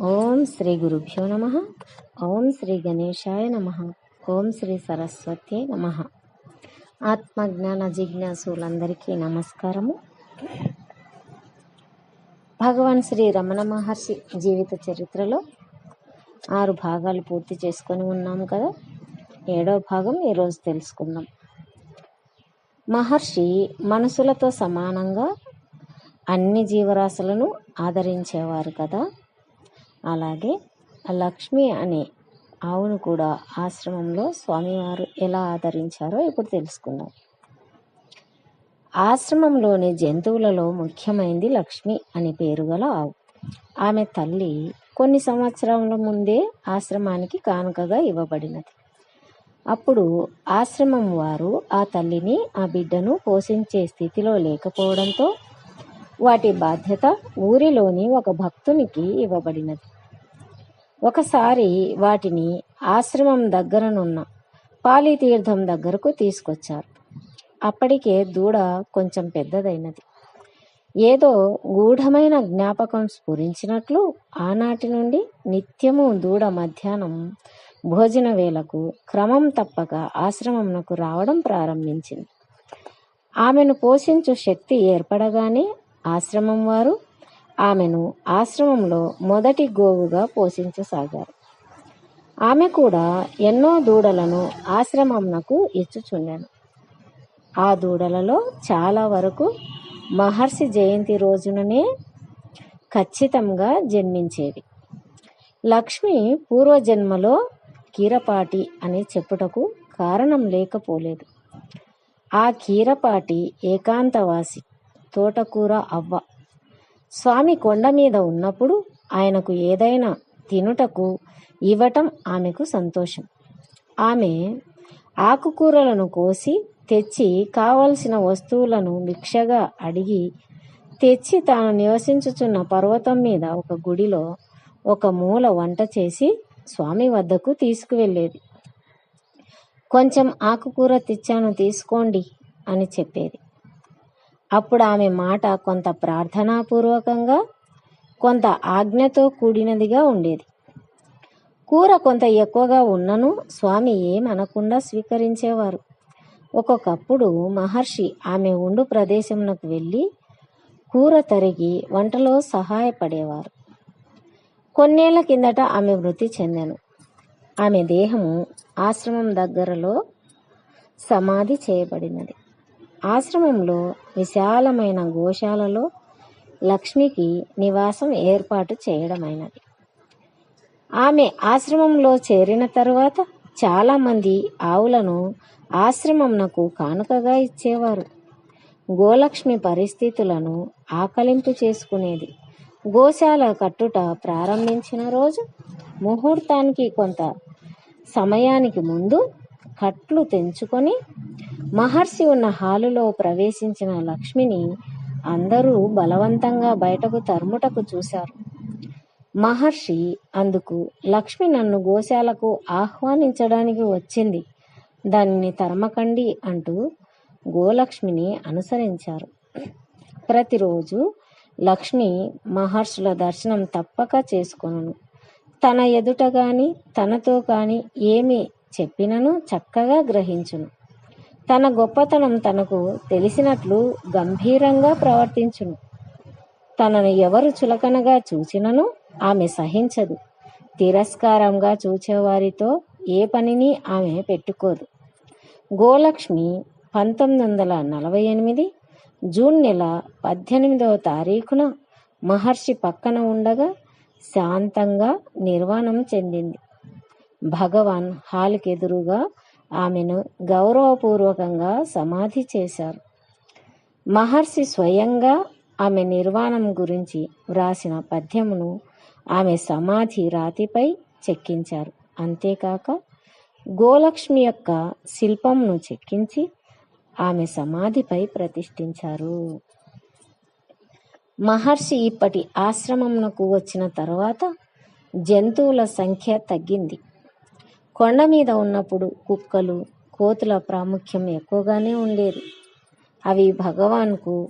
ఓం శ్రీ గురుభ్యో నమ. ఓం శ్రీ గణేశాయ నమ. ఓం శ్రీ సరస్వతి నమ. ఆత్మజ్ఞాన జిజ్ఞాసులందరికీ నమస్కారము. భగవాన్ శ్రీ రమణ మహర్షి జీవిత చరిత్రలో ఆరు భాగాలు పూర్తి చేసుకొని ఉన్నాము కదా. ఏడో భాగం ఈరోజు తెలుసుకుందాం. మహర్షి మనసులతో సమానంగా అన్ని జీవరాశులను ఆదరించేవారు కదా. అలాగే లక్ష్మి అనే ఆవును కూడా ఆశ్రమంలో స్వామివారు ఎలా ఆదరించారో ఇప్పుడు తెలుసుకుందాం. ఆశ్రమంలోని జంతువులలో ముఖ్యమైనది లక్ష్మి అని పేరు గల ఆవు. ఆమె తల్లి కొన్ని సంవత్సరాల ముందే ఆశ్రమానికి కానుకగా ఇవ్వబడినది. అప్పుడు ఆశ్రమం వారు ఆ తల్లిని ఆ బిడ్డను పోషించే స్థితిలో లేకపోవడంతో వాటి బాధ్యత ఊరిలోని ఒక భక్తునికి ఇవ్వబడినది. ఒకసారి వాటిని ఆశ్రమం దగ్గరనున్న పాలితీర్థం దగ్గరకు తీసుకొచ్చారు. అప్పటికే దూడ కొంచెం పెద్దదైనది. ఏదో గూఢమైన జ్ఞాపకం స్ఫురించినట్లు ఆనాటి నుండి నిత్యము దూడ మధ్యాహ్నం భోజన వేళకు క్రమం తప్పక ఆశ్రమంకు రావడం ప్రారంభించింది. ఆమెను పోషించు శక్తి ఏర్పడగానే ఆశ్రమం వారు ఆమెను ఆశ్రమంలో మొదటి గోవుగా పోషించసాగారు. ఆమె కూడా ఎన్నో దూడలను ఆశ్రమంనకు ఇచ్చుచుండెను. ఆ దూడలలో చాలా వరకు మహర్షి జయంతి రోజుననే ఖచ్చితంగా జన్మించేవి. లక్ష్మి పూర్వజన్మలో కీరపాటి అని చెప్పుటకు కారణం లేకపోలేదు. ఆ కీరపాటి ఏకాంతవాసి తోటకూర అవ్వ స్వామి కొండ మీద ఉన్నప్పుడు ఆయనకు ఏదైనా తినుటకు ఇవ్వటం ఆమెకు సంతోషం. ఆమె ఆకుకూరలను కోసి తెచ్చి కావలసిన వస్తువులను భిక్షగా అడిగి తెచ్చి తాను నివసించుచున్న పర్వతం మీద ఒక గుడిలో ఒక మూల వంట చేసి స్వామి వద్దకు తీసుకువెళ్ళేది. కొంచెం ఆకుకూర తెచ్చాను తీసుకోండి అని చెప్పేది. అప్పుడు ఆమె మాట కొంత ప్రార్థనాపూర్వకంగా కొంత ఆజ్ఞతో కూడినదిగా ఉండేది. కూర కొంత ఎక్కువగా ఉన్నను స్వామి ఏమనకుండా స్వీకరించేవారు. ఒక్కొక్కప్పుడు మహర్షి ఆమె ఉండు ప్రదేశంలోకి వెళ్ళి కూర తరిగి వంటలో సహాయపడేవారు. కొన్నేళ్ళ కిందట ఆమె మృతి చెందాను. ఆమె దేహము ఆశ్రమం దగ్గరలో సమాధి చేయబడినది. ఆశ్రమంలో విశాలమైన గోశాలలో లక్ష్మికి నివాసం ఏర్పాటు చేయడమైనది. ఆమె ఆశ్రమంలో చేరిన తరువాత చాలామంది ఆవులను ఆశ్రమంనకు కానుకగా ఇచ్చేవారు. గోలక్ష్మి పరిస్థితులను ఆకలింపు చేసుకునేది. గోశాల కట్టుట ప్రారంభించిన రోజు ముహూర్తానికి కొంత సమయానికి ముందు కట్లు తెంచుకొని మహర్షి ఉన్న హాలులో ప్రవేశించిన లక్ష్మిని అందరూ బలవంతంగా బయటకు తరుముటకు చూశారు. మహర్షి అందుకు లక్ష్మి నన్ను గోశాలకు ఆహ్వానించడానికి వచ్చింది. దానిని తరమకండి అంటూ గోలక్ష్మిని అనుసరించారు. ప్రతిరోజు లక్ష్మి మహర్షుల దర్శనం తప్పక చేసుకొనును. తన ఎదుట కానీ తనతో కానీ ఏమి చెప్పినను చక్కగా గ్రహించును. తన గొప్పతనం తనకు తెలిసినట్లు గంభీరంగా ప్రవర్తించును. తనను ఎవరు చులకనగా చూచినను ఆమె సహించదు. తిరస్కారంగా చూచేవారితో ఏ పనిని ఆమె పెట్టుకోదు. గోలక్ష్మి పంతొమ్మిది వందల నలభై ఎనిమిది జూన్ నెల పద్దెనిమిదవ తారీఖున మహర్షి పక్కన ఉండగా శాంతంగా నిర్వాణం చెందింది. భగవాన్ హాల్కి ఎదురుగా ఆమెను గౌరవపూర్వకంగా సమాధి చేశారు. మహర్షి స్వయంగా ఆమె నిర్వాణం గురించి వ్రాసిన పద్యమును ఆమె సమాధి రాతిపై చెక్కించారు. అంతేకాక గోలక్ష్మి యొక్క శిల్పంను చెక్కించి ఆమె సమాధిపై ప్రతిష్ఠించారు. మహర్షి ఇప్పటి ఆశ్రమంకు వచ్చిన తర్వాత జంతువుల సంఖ్య తగ్గింది. కొండ మీద ఉన్నప్పుడు కుక్కలు కోతుల ప్రాముఖ్యం ఎక్కువగానే ఉండేది. అవి భగవాన్కు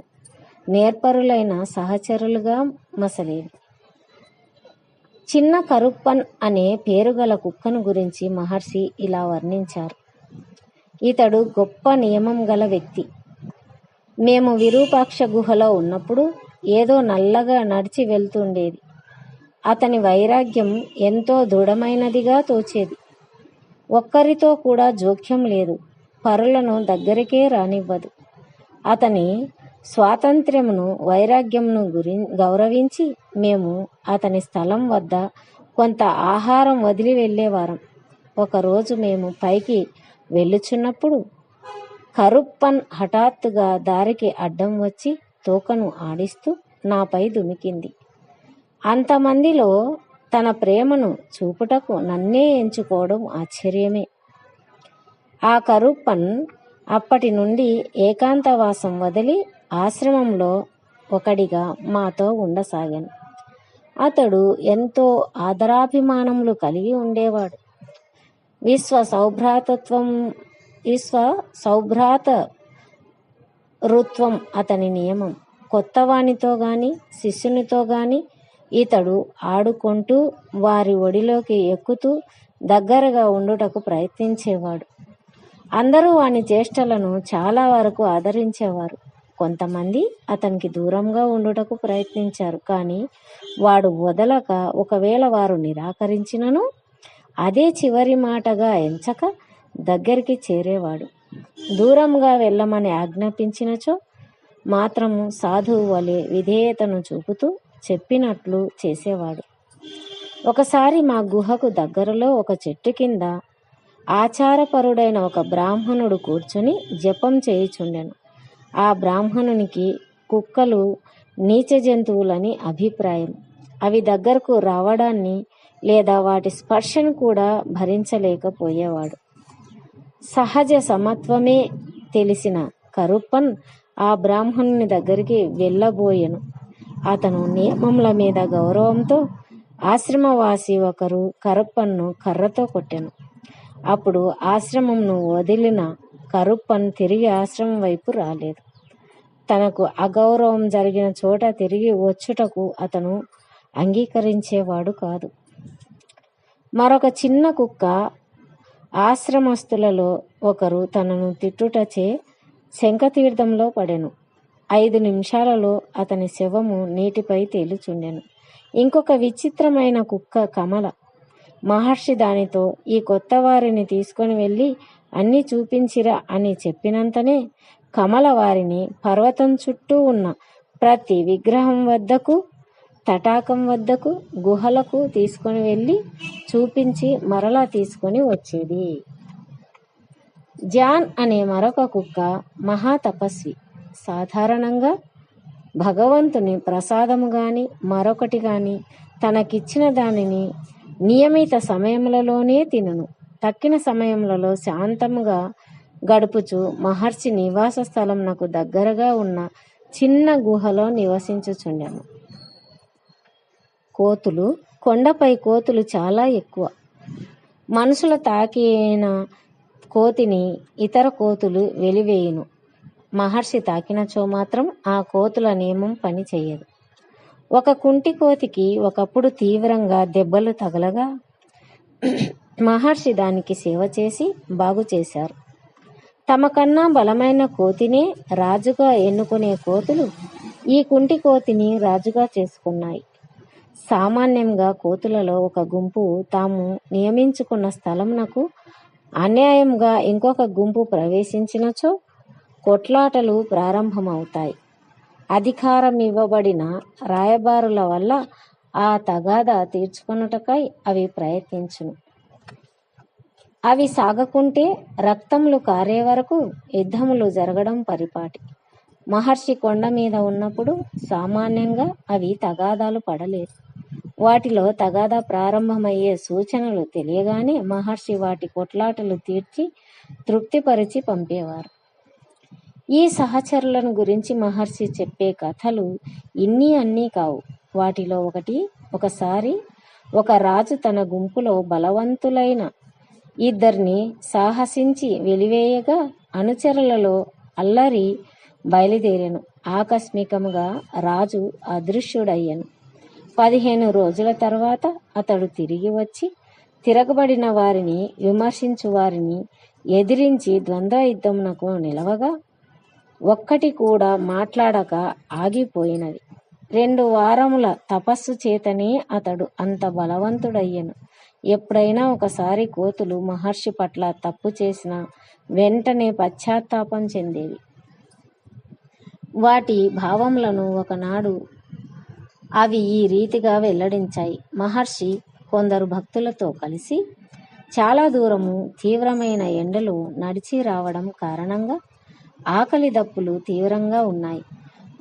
నేర్పరులైన సహచరులుగా మసలేవి. చిన్న కరుప్పన్ అనే పేరుగల కుక్కను గురించి మహర్షి ఇలా వర్ణించారు. ఇతడు గొప్ప నియమం గల వ్యక్తి. మేము విరూపాక్ష గుహలో ఉన్నప్పుడు ఏదో నల్లగా నడిచి వెళ్తుండేది. అతని వైరాగ్యం ఎంతో దృఢమైనదిగా తోచేది. ఒక్కరితో కూడా జోక్యం లేదు. పరులను దగ్గరికే రానివ్వదు. అతని స్వాతంత్ర్యమును వైరాగ్యమును గురి గౌరవించి మేము అతని స్థలం వద్ద కొంత ఆహారం వదిలి వెళ్ళేవారం ఒకరోజు మేము పైకి వెళ్ళుచున్నప్పుడు కరుప్పన్ హఠాత్తుగా దారికి అడ్డం వచ్చి తోకను ఆడిస్తూ నాపై దుమికింది. అంతమందిలో తన ప్రేమను చూపుటకు నన్నే ఎంచుకోవడం ఆశ్చర్యమే. ఆ కరుప్పన్ అప్పటి నుండి ఏకాంతవాసం వదిలి ఆశ్రమంలో ఒకడిగా మాతో ఉండసాగాను. అతడు ఎంతో ఆదరాభిమానములు కలిగి ఉండేవాడు. విశ్వ సౌభ్రాతత్వం విశ్వ సౌభ్రాత రుత్వం అతని నియమం. కొత్తవానితో గాని శిష్యునితో గాని ఇతడు ఆడుకుంటూ వారి ఒడిలోకి ఎక్కుతూ దగ్గరగా ఉండుటకు ప్రయత్నించేవాడు. అందరూ వాని చేష్టలను చాలా వరకు ఆదరించేవారు. కొంతమంది అతనికి దూరంగా ఉండుటకు ప్రయత్నించారు కానీ వాడు వదలక ఒకవేళ వారు నిరాకరించినను అదే చివరి మాటగా ఎంచక దగ్గరికి చేరేవాడు. దూరంగా వెళ్ళమని ఆజ్ఞాపించినచో మాత్రము సాధువు వలె విధేయతను చూపుతూ చెప్పినట్లు చేసేవాడు. ఒకసారి మా గుహకు దగ్గరలో ఒక చెట్టు కింద ఆచారపరుడైన ఒక బ్రాహ్మణుడు కూర్చుని జపం చేయుచుండెను. ఆ బ్రాహ్మణునికి కుక్కలు నీచ జంతువులని అభిప్రాయం. అవి దగ్గరకు రావడాన్ని లేదా వాటి స్పర్శను కూడా భరించలేకపోయేవాడు. సహజ సమత్వమే తెలిసిన కరుప్పన్ ఆ బ్రాహ్మణుని దగ్గరికి వెళ్ళబోయెను. అతను నియమముల మీద గౌరవంతో ఆశ్రమవాసి ఒకరు కరుప్పన్ను కర్రతో కొట్టెను. అప్పుడు ఆశ్రమంను వదిలిన కరుప్పన్ తిరిగి ఆశ్రమం వైపు రాలేదు. తనకు అగౌరవం జరిగిన చోట తిరిగి వచ్చుటకు అతను అంగీకరించేవాడు కాదు. మరొక చిన్న కుక్క ఆశ్రమస్తులలో ఒకరు తనను తిట్టుటచే శంఖతీర్థంలో పడెను. ఐదు నిమిషాలలో అతని శవము నీటిపై తేలుచుండెను. ఇంకొక విచిత్రమైన కుక్క కమల. మహర్షి దానితో ఈ కొత్త వారిని తీసుకొని వెళ్ళి అన్ని చూపించిరా అని చెప్పినంతనే కమల వారిని పర్వతం చుట్టూ ఉన్న ప్రతి విగ్రహం వద్దకు తటాకం వద్దకు గుహలకు తీసుకొని వెళ్ళి చూపించి మరలా తీసుకొని వచ్చేది. జాన్ అనే మరొక కుక్క మహా తపస్వి. సాధారణంగా భగవంతుని ప్రసాదము గాని మరొకటి గాని తనకిచ్చిన దానిని నియమిత సమయములలోనే తినను. తక్కిన సమయములలో శాంతముగా గడుపుచు మహర్షి నివాస స్థలం నాకు దగ్గరగా ఉన్న చిన్న గుహలో నివసించుచుండెను. కోతులు కొండపై కోతులు చాలా ఎక్కువ. మనుషుల తాకిన కోతిని ఇతర కోతులు వెలివేయును. మహర్షి తాకినచో మాత్రం ఆ కోతుల నియమం పని చెయ్యదు ఒక కుంటి కోతికి ఒకప్పుడు తీవ్రంగా దెబ్బలు తగలగా మహర్షి దానికి సేవ చేసి బాగు చేశారు. తమకన్నా బలమైన కోతినే రాజుగా ఎన్నుకునే కోతులు ఈ కుంటి కోతిని రాజుగా చేసుకున్నాయి. సామాన్యంగా కోతులలో ఒక గుంపు తాము నియమించుకున్న స్థలంనకు అన్యాయంగా ఇంకొక గుంపు ప్రవేశించినచో కొట్లాటలు ప్రారంభమవుతాయి. అధికారం ఇవ్వబడిన రాయబారుల వల్ల ఆ తగాదా తీర్చుకొనుటకై అవి ప్రయత్నించును. అవి సాగకుంటే రక్తములు కారే వరకు యుద్ధములు జరగడం పరిపాటి. మహర్షి కొండ మీద ఉన్నప్పుడు సామాన్యంగా అవి తగాదాలు పడలేదు. వాటిలో తగాదా ప్రారంభమయ్యే సూచనలు తెలియగానే మహర్షి వాటి కొట్లాటలు తీర్చి తృప్తిపరిచి పంపేవారు. ఈ సహచరులను గురించి మహర్షి చెప్పే కథలు ఇన్ని అన్నీ కావు. వాటిలో ఒకటి ఒకసారి ఒక రాజు తన గుంపులో బలవంతులైన ఇద్దరిని సాహసించి వెలివేయగా అనుచరులలో అల్లరి బయలుదేరాను. ఆకస్మికముగా రాజు అదృశ్యుడయ్యను. పదిహేను రోజుల తర్వాత అతడు తిరిగి వచ్చి తిరగబడిన వారిని విమర్శించు వారిని ఎదిరించి ద్వంద్వ యుద్ధమునకు నిలవగా ఒక్కటి కూడా మాట్లాడక ఆగిపోయినది. రెండు వారముల తపస్సు చేతనే అతడు అంత బలవంతుడయ్యను. ఎప్పుడైనా ఒకసారి కోతులు మహర్షి పట్ల తప్పు చేసిన వెంటనే పశ్చాత్తాపం చెందేవి. వాటి భావములను ఒకనాడు అవి ఈ రీతిగా వెల్లడించాయి. మహర్షి కొందరు భక్తులతో కలిసి చాలా దూరము తీవ్రమైన ఎండలు నడిచి రావడం కారణంగా ఆకలి దప్పులు తీవ్రంగా ఉన్నాయి.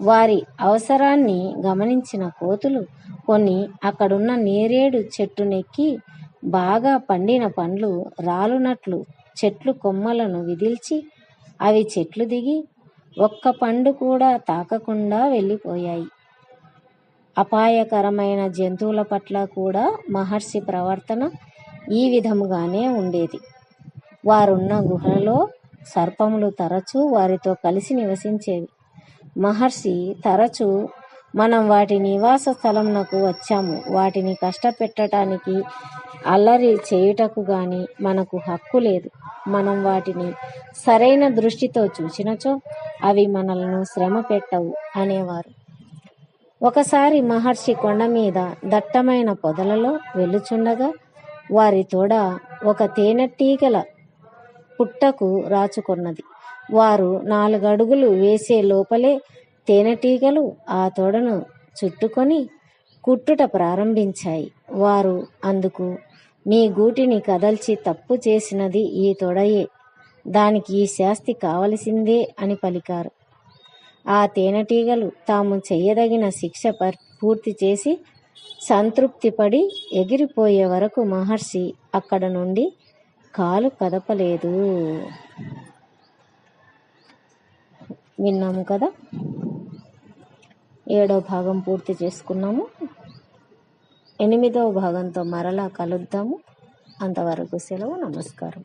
వారి అవసరాన్ని గమనించిన కోతులు కొన్ని అక్కడున్న నేరేడు చెట్టునెక్కి బాగా పండిన పండ్లు రాలునట్లు చెట్లు కొమ్మలను విదిల్చి అవి చెట్లు దిగి ఒక్క పండు కూడా తాకకుండా వెళ్ళిపోయాయి. అపాయకరమైన జంతువుల పట్ల కూడా మహర్షి ప్రవర్తన ఈ విధముగానే ఉండేది. వారున్న గుహలలో సర్పములు తరచూ వారితో కలిసి నివసించేవి. మహర్షి తరచూ మనం వాటి నివాస స్థలంనకు వచ్చాము. వాటిని కష్టపెట్టడానికి అల్లరి చేయుటకు గాని మనకు హక్కు లేదు. మనం వాటిని సరైన దృష్టితో చూసినచో అవి మనల్ని శ్రమ పెట్టవు అనేవారు. ఒకసారి మహర్షి కొండ మీద దట్టమైన పొదలలో వెళ్ళుచుండగా వారి తోడ ఒక తేనెటీగల పుట్టకు రాచుకున్నది. వారు నాలుగడుగులు వేసే లోపలే తేనెటీగలు ఆ తోడను చుట్టుకొని కుట్టుట ప్రారంభించాయి. వారు అందుకు మీ గూటిని కదల్చి తప్పు చేసినది ఈ తొడయే. దానికి ఈ శాస్తి కావలసిందే అని పలికారు. ఆ తేనెటీగలు తాము చేయదగిన శిక్ష పర్ పూర్తి చేసి సంతృప్తిపడి ఎగిరిపోయే వరకు మహర్షి అక్కడ నుండి కాలు కదపలేదు. విన్నాము కదా? ఏడో భాగం పూర్తి చేసుకున్నాము. ఎనిమిదవ భాగంతో మరలా కలుద్దాము. అంతవరకు సెలవు నమస్కారం.